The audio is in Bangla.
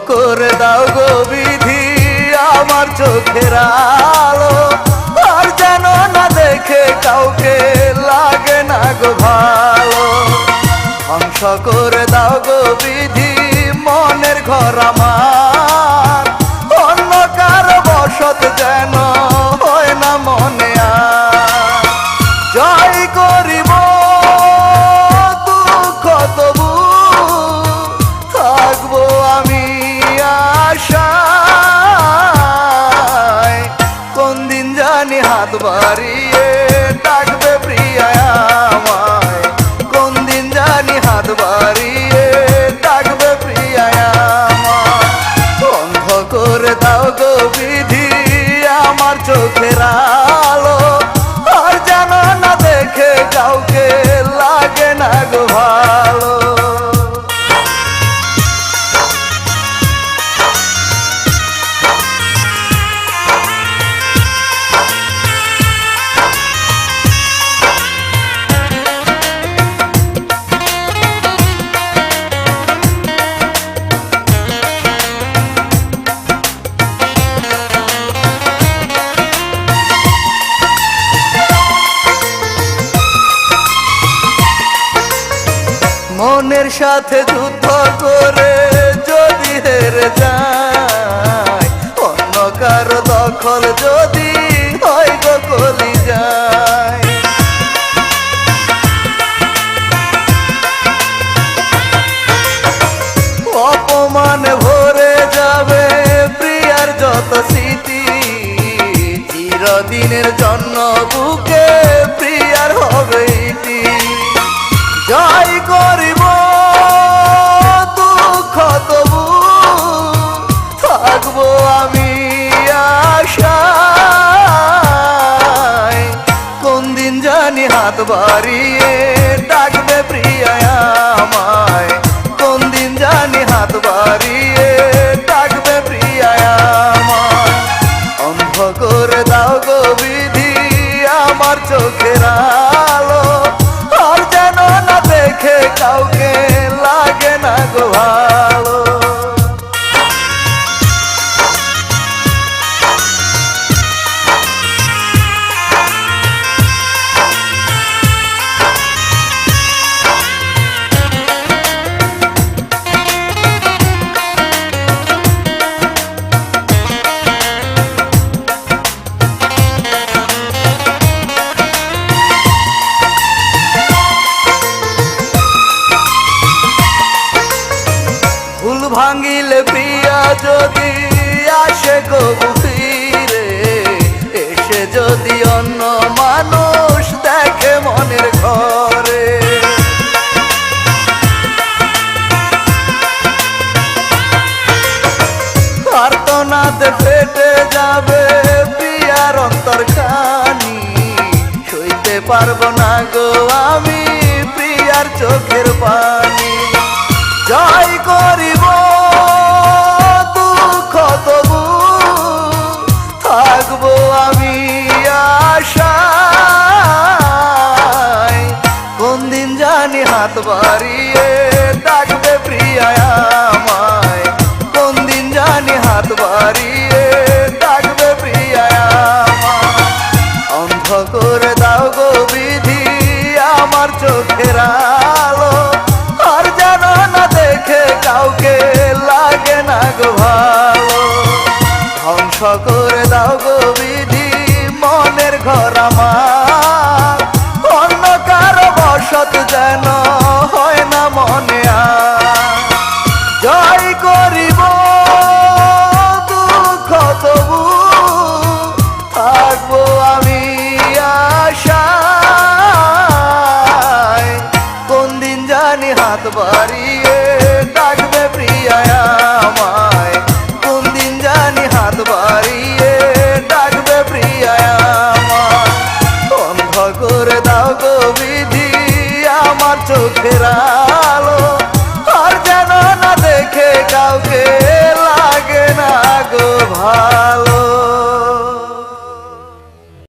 করে দাও গো বিধি, আমার চোখের আলো। আর যেন না দেখে কাউকে লাগে না গো ভালো। ধ্বংস করে দাও গো বিধি, মনের ঘর আমার। জানি হাত মনের সাথে যুদ্ধ করে যদি হেরে যায়, অন্য কারও দখল যদি হয় গো কলি যায় অপমানে ভরে যাবে প্রিয়ার যত স্মৃতি, চিরদিনের জন্য বুকে প্রিয়ার হবে জয় করিব থাকব আমি আশায়। কোন দিন জানি হাত বাড়িয়ে ডাকবে প্রিয়া আমায়। কোন দিন জানি হাত বাড়িয়ে ডাকবে প্রিয়া আমায়। অন্ধ করে দাও গো বিধি, আমার চোখের আলো। আর যেন না দেখে কাউকে লাগে না গো ভালো ভাঙিলে প্রিয়া যদি আসে কবু ফিরে এসে যদি অন্য মানুষ দেখে মনের ঘরে। আর্তনাদ ফেটে যাবে অন্তর খানি সইতে পারব না গো আমি প্রিয়ার চোখের পানি। জয় করিব বাড়িয়ে ডাকবে প্রিয়া আমায়। কোন দিন জানি হাত বাড়িয়ে ডাকবে প্রিয়া আমায়। অন্ধ করে দাও গো বিধি আমার চোখের আলো। আর যেন না দেখে কাউকে লাগে না গো ভালো। ধ্বংস করে জানি